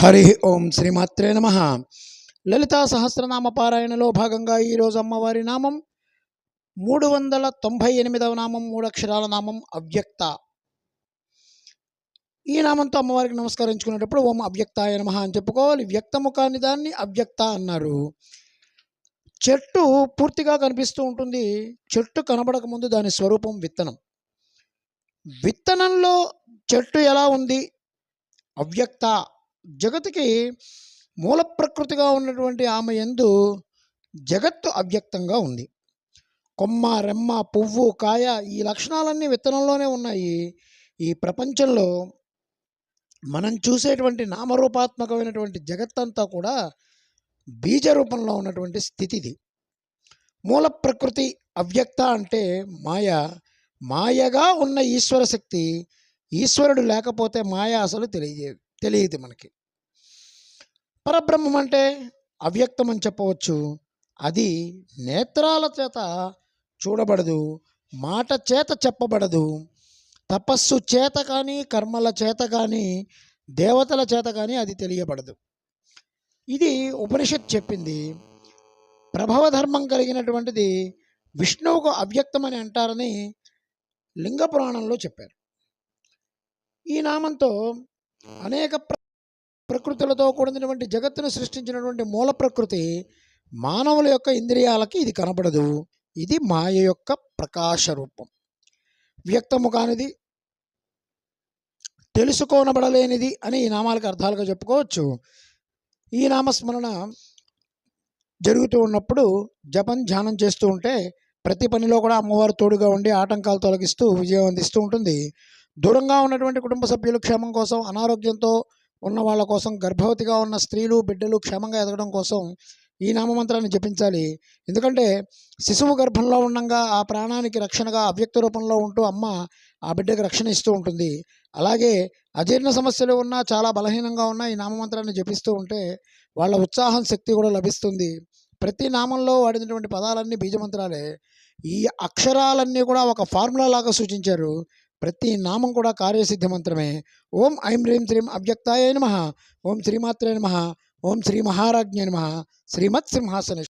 హరి ఓం శ్రీమాత్రే నమ. లలితా సహస్రనామ పారాయణలో భాగంగా ఈరోజు అమ్మవారి నామం మూడు వందల తొంభై ఎనిమిదవ నామం మూడు అక్షరాల నామం అవ్యక్త. ఈ నామంతో అమ్మవారికి నమస్కరించుకునేటప్పుడు ఓం అవ్యక్తాయ నమ అని చెప్పుకోవాలి. వ్యక్తము కాని దాన్ని అవ్యక్త అన్నారు. చెట్టు పూర్తిగా కనిపిస్తూ ఉంటుంది. చెట్టు కనబడక ముందు దాని స్వరూపం విత్తనం. విత్తనంలో చెట్టు ఎలా ఉంది? అవ్యక్త. జగత్కి మూల ప్రకృతిగా ఉన్నటువంటి ఆమె ఎందు జగత్తు అవ్యక్తంగా ఉంది. కొమ్మ రెమ్మ పువ్వు కాయ ఈ లక్షణాలన్నీ విత్తనంలోనే ఉన్నాయి. ఈ ప్రపంచంలో మనం చూసేటువంటి నామరూపాత్మకమైనటువంటి జగత్తంతా కూడా బీజ రూపంలో ఉన్నటువంటి స్థితిది. మూల ప్రకృతి అవ్యక్త అంటే మాయ. మాయగా ఉన్న ఈశ్వర శక్తి ఈశ్వరుడు లేకపోతే మాయ అసలు తెలియజే తెలియదు మనకి. పరబ్రహ్మం అంటే అవ్యక్తం అని చెప్పవచ్చు. అది నేత్రాల చేత చూడబడదు మాట చేత చెప్పబడదు. తపస్సు చేత కానీ కర్మల చేత కానీ దేవతల చేత కానీ అది తెలియబడదు. ఇది ఉపనిషత్ చెప్పింది. ప్రభవధర్మం కలిగినటువంటిది విష్ణువుకు అవ్యక్తమని అంటారని లింగ పురాణంలో చెప్పారు. ఈ నామంతో అనేక ప్ర ప్రకృతులతో కూడినటువంటి జగత్తును సృష్టించినటువంటి మూల ప్రకృతి మానవుల యొక్క ఇంద్రియాలకి ఇది కనబడదు. ఇది మాయ యొక్క ప్రకాశ రూపం. వ్యక్తము కానిది తెలుసుకోనబడలేనిది అని ఈ నామాలకు అర్థాలుగా చెప్పుకోవచ్చు. ఈ నామస్మరణ జరుగుతూ ఉన్నప్పుడు జపం ధ్యానం చేస్తూ ఉంటే ప్రతి పనిలో కూడా అమ్మవారు తోడుగా ఉండి ఆటంకాలు తొలగిస్తూ విజయం అందిస్తూ ఉంటుంది. దూరంగా ఉన్నటువంటి కుటుంబ సభ్యులు క్షేమం కోసం అనారోగ్యంతో ఉన్న వాళ్ళ కోసం గర్భవతిగా ఉన్న స్త్రీలు బిడ్డలు క్షేమంగా ఎదగడం కోసం ఈ నామమంత్రాన్ని జపించాలి. ఎందుకంటే శిశువు గర్భంలో ఉండగా ఆ ప్రాణానికి రక్షణగా అవ్యక్త రూపంలో ఉంటూ అమ్మ ఆ బిడ్డకు రక్షణ ఇస్తూ ఉంటుంది. అలాగే అజీర్ణ సమస్యలు ఉన్నా చాలా బలహీనంగా ఉన్న ఈ నామమంత్రాన్ని జపిస్తూ ఉంటే వాళ్ళ ఉత్సాహం శక్తి కూడా లభిస్తుంది. ప్రతి నామంలో వాడినటువంటి పదాలన్నీ బీజమంత్రాలే. ఈ అక్షరాలన్నీ కూడా ఒక ఫార్ములా లాగా సూచించారు. ప్రతి నామం కూడా కార్యసిద్ధి మంత్రమే ఓం ఐం హ్రీం శ్రీం అవ్యక్తాయ నమ ఓం శ్రీమాత్రే నమ ఓం శ్రీ మహారాజ్ఞ నమ శ్రీమత్ సింహాసన